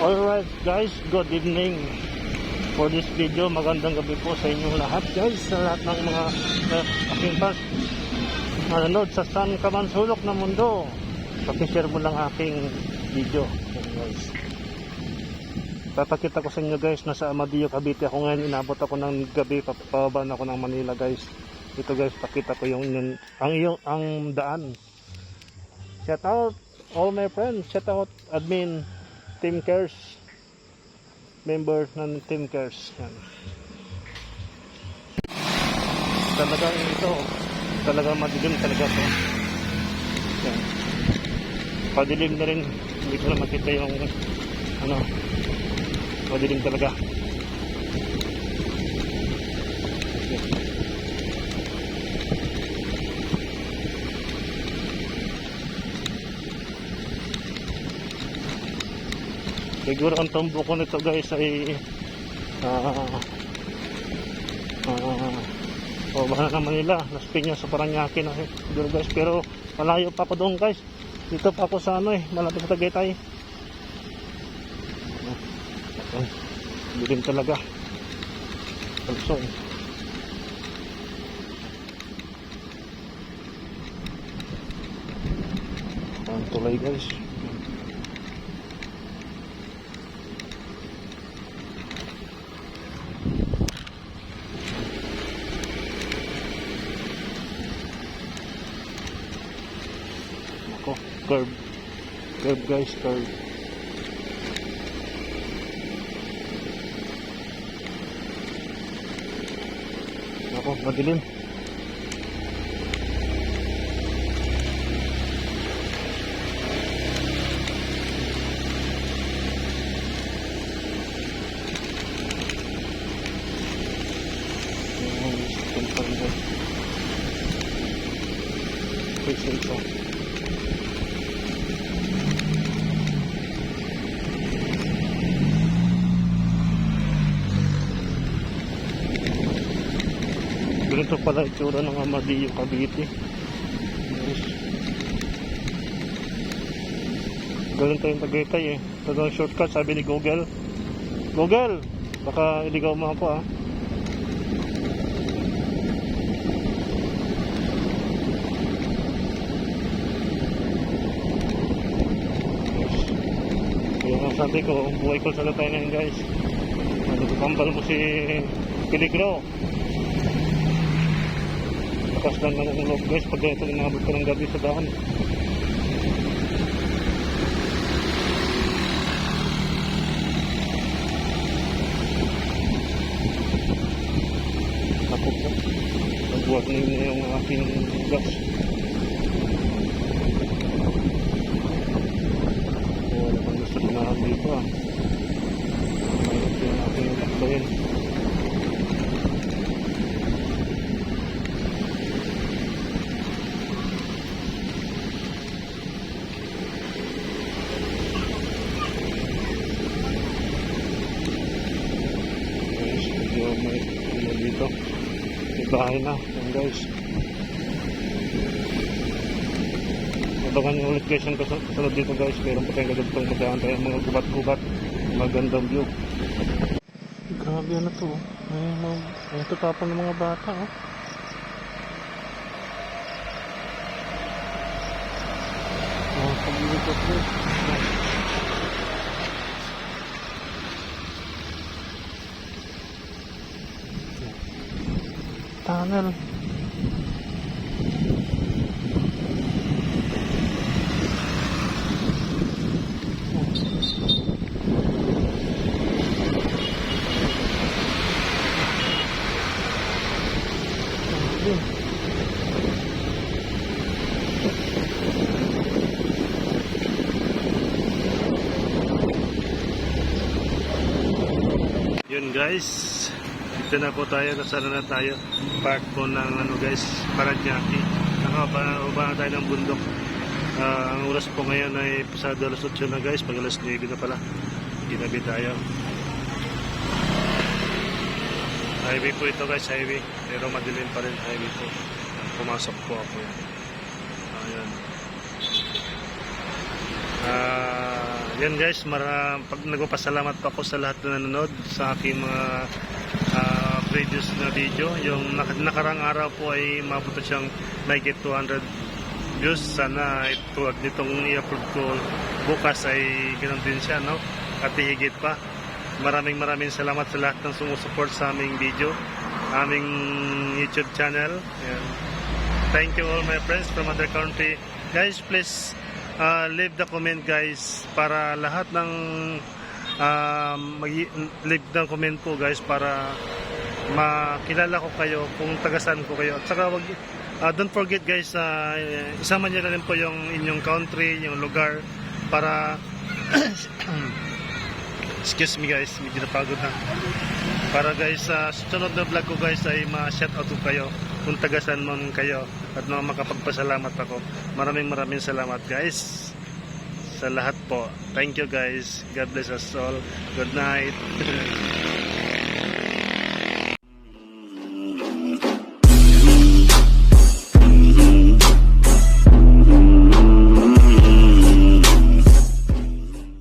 Alright guys, good evening for this video. Magandang gabi po sa inyong lahat guys. Sa lahat ng mga uh, aking fans nanonood sa saan ka man sulok ng mundo. Pakishare mo lang aking video. Guys. Papakita ko sa inyo guys, nasa Amadillo, Cavite ako ngayon. Inabot ako ng gabi, papababa ako ng Manila guys. Ito guys, pakita ko yung, yung ang iyong ang daan. Shout out all my friends. Shout out admin Team Cares. Member ng Team Cares. Yan. talagang ito talagang madilim talaga to yan. padilim na rin. Hindi ko na makita yung ano madilim talaga siguro ang tumbo ko nito guys ay ah ah o na Manila. Las Piñas sa Paranaque na siguro guys pero malayo pa ako doon guys. Dito pa ako sa ano eh malapit sa Tagaytay Ah, hindi rin talaga. Also ang tulay guys Ako, curve. Curve guys, curve. Ako, madilim. Ayan, second pa rin guys. Pixel pa. Ganito pala itsura ng Amadillo Cavite. Yes. Ganito yung Tagaytay eh. Talagang shortcut sabi ni Google. Google! Baka iligaw mo ako ah. Sabi ko, buhay ko sa tayo ngayon guys. Ano kambal mo si Peligro. Lakas lang ng ulog guys pag ganito inabot ko ng gabi sa daan. Ako po. Nagbuhat na yun yung aking gas. Wala kang gusto na dito ah. Mayroon yung aking lakbayin. May ano dito? May bahay na. Yan guys. Abangan nyo ulit guys ang kas- kasunod dito guys. Meron pa tayong gagawin. Magdaan tayo mga gubat-gubat magandang view. Grabe ano to? May mga may tatapon ng mga bata oh. Pag-iikot guys tunnel. Yun guys, dito na po tayo, nasana na tayo. Park po ng ano guys, Paranaque. Nakababa na tayo ng bundok. Ah, ang oras po ngayon ay pasado alas 8 na guys, pag alas 9 na pala. Ginabi tayo. Highway po ito guys, highway. Pero madilim pa rin highway po. Pumasok po ako yan. Ayan. Ah, Yan guys, mara, pag nagpapasalamat pa ako sa lahat na nanonood sa aking mga ah, previous na video. Yung nak- nakarang araw po ay mabuto siyang may 200 views. Sana ito at nitong i-upload ko bukas ay ganoon din siya, no? At higit pa. Maraming maraming salamat sa lahat ng sumusuport sa aming video, aming YouTube channel. Yan. Thank you all my friends from other country. Guys, please uh, leave the comment guys para lahat ng um, mag- leave ng comment po guys para makilala ko kayo kung tagasan ko kayo. At saka wag, uh, don't forget guys, uh, isama niyo na rin po yung inyong country, yung lugar para excuse me guys, medyo napagod na. Para guys, sa sunod na vlog ko guys ay ma-shout out ko kayo kung tagasan mo kayo at na makapagpasalamat ako. Maraming maraming salamat guys sa lahat po. Thank you guys. God bless us all. Good night.